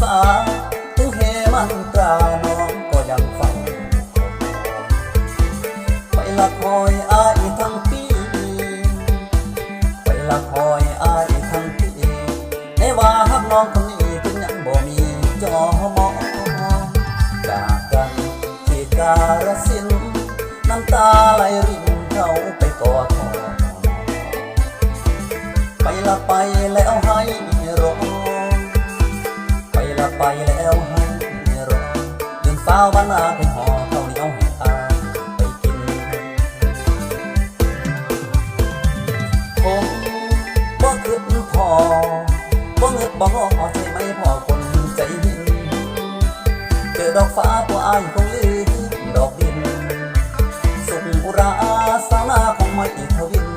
ษาถึงเฮมันตราน้องก็ยังฟังไปละคอยอายทั้งปีไปละคอยอายทั้งปีในว่าหักน้องคนนี้เป็นยังบ่มีจอหมอจากกันที่การสิ้นน้ำตาไหลรินเขาไปกอดไปละไปแล้ว ไปแล้วให้รอยืนสาวบ้านนาไปหอข้าวเหนียวให้อาไปกินผมบ่คิดพอบ่เงิดบ่งอใช่ไหมพ่อคนใจหินเจอดอกฟ้าตัวอายคงลืมดอกดิน สุขอุราสานาของไม่ทวิน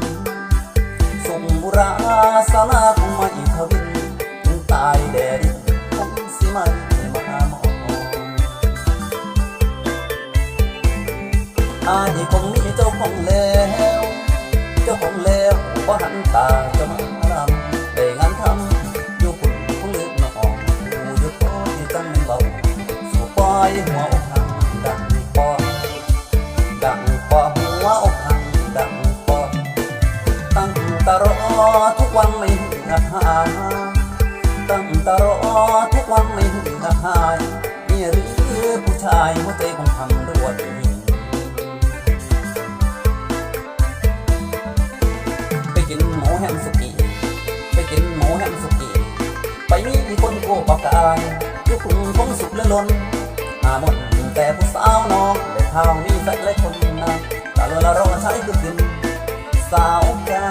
สุขบุราสานาคงไม่ทวินตายแดด คงสิไม่มามออายคงมีเจ้าของแล้ว เจ้าของแล้วว่าหันตาจะมารำได้งานทำอยู่คุณคงลืมน้องอยู่อยู่พอที่จังเบาสู่ปล่อยหัวอกหังดังปอดังปอหัวอกหังดังปอตั้งตารอทุกวันไม่หือหาย ตั้งตารอทุกวันไม่เหือหายนี่หรือผู้ชายหัวใจของทำด้วยหินไปกินหมูแฮมสุกี้ไปกินหมูแฮมสุกี้ไปมีคนโกปากกายยุคงคงสุขและล้นหาหมดแต่ผู้สาวน้องได้เท่ามีแฟนและคนนะตาลอยละรอใช้คือกินสาวการสินธุ์เบิดหวังแล้